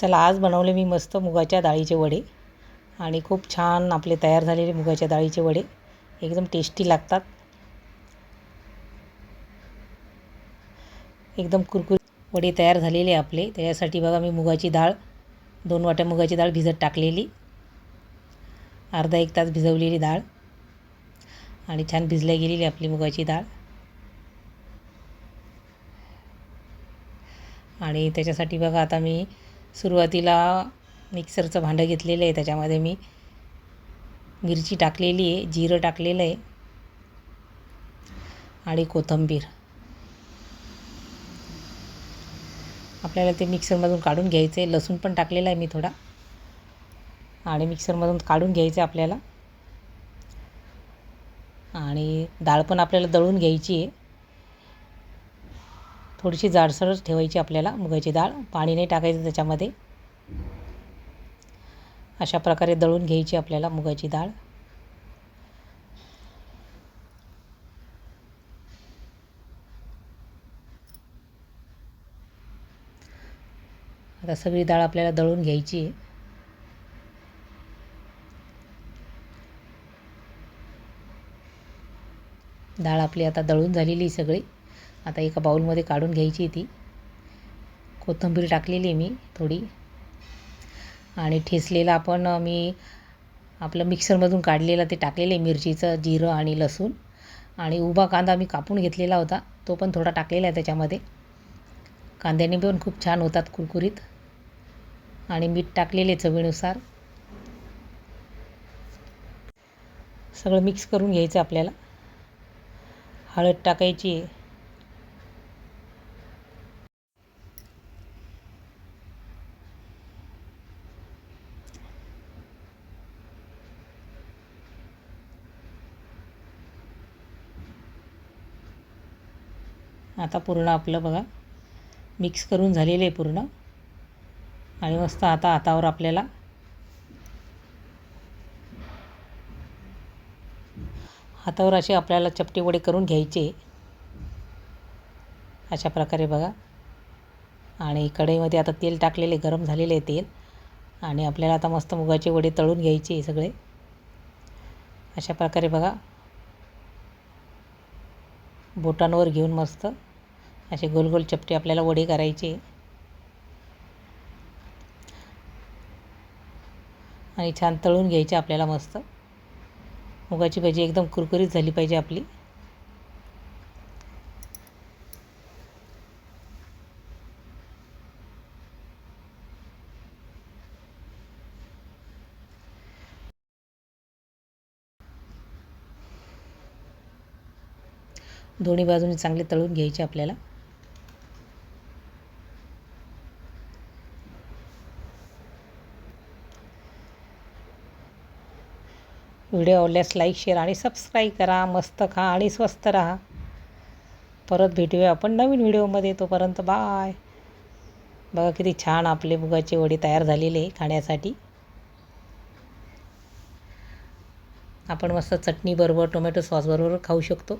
चला आज बनवले मी मस्त मुगाच्या डाळीचे वडे. आणि खूप छान आपले तयार झालेले मुगाच्या डाळीचे वडे. एकदम टेस्टी लागतात. एकदम कुरकुर वडे तयार झालेले आपले. त्याच्यासाठी बघा मी मुगाची डाळ दोन वाट्या मुगाची डाळ भिजत टाकलेली. अर्धा एक तास भिजवलेली डाळ. आणि छान भिजल्या गेलेली आपली मुगाची डाळ. आणि त्याच्यासाठी बघा आता मी सुरुवातीला मिक्सरचं भांडं घेतलेलं आहे त्याच्यामध्ये मी मिरची टाकलेली आहे जिरं टाकलेलं आहे आणि कोथिंबीर. आपल्याला ते मिक्सरमधून काढून घ्यायचं आहे लसूण पण टाकलेला आहे मी थोडा. आणि मिक्सरमधून काढून घ्यायचं आहे आपल्याला. आणि डाळ पण आपल्याला दळून घ्यायची आहे. थोडीशी जाडसरच ठेवायची आपल्याला मुगाची डाळ. पाणी नाही टाकायचं त्याच्यामध्ये. अशा प्रकारे दळून घ्यायची आपल्याला मुगाची डाळ. आता सगळी डाळ आपल्याला दळून घ्यायची आहे. डाळ आपली आता दळून झालेली सगळी. आता एका बाऊलमध्ये काढून घ्यायची ती. कोथिंबीर टाकलेली मी थोडी. आणि ठेचलेलं आपण मी आपलं मिक्सरमधून काढलेलं ते टाकलेलं आहे मिरचीचं जिरं आणि लसूण. आणि उभा कांदा मी कापून घेतलेला होता तो पण थोडा टाकलेला आहे त्याच्यामध्ये. कांद्याने पण खूप छान होतात कुरकुरीत. आणि मीठ टाकलेले चवीनुसार. सगळं मिक्स करून घ्यायचं आपल्याला. हळद टाकायची आता पूर्ण आपलं बघा. मिक्स करून झालेलं आहे पूर्ण. आणि मस्त आता हातावर आपल्याला. हातावर असे आपल्याला चपटे वडे करून घ्यायचे. अशा प्रकारे बघा. आणि कढईमध्ये आता तेल टाकलेले गरम झालेले आहे तेल. आणि आपल्याला आता मस्त मुगाचे वडे तळून घ्यायचे सगळे. अशा प्रकारे बघा. बोटांवर घेऊन मस्त असे गोल गोल चपटे आपल्याला वडे करायचे. आणि छान तळून घ्यायचे आपल्याला मस्त. मुगाची भाजी एकदम कुरकुरीत झाली पाहिजे आपली. दोन्ही बाजूने चांगले तळून घ्यायचे आपल्याला. व्हिडिओ आवडल्यास लाईक शेअर आणि सबस्क्राईब करा. मस्त खा आणि स्वस्त राहा. परत भेटूया आपण नवीन व्हिडिओमध्ये. तोपर्यंत बाय. बघा किती छान आपले मुगाचे वडे तयार झालेले खाण्यासाठी. आपण मस्त चटणीबरोबर टोमॅटो सॉसबरोबर खाऊ शकतो.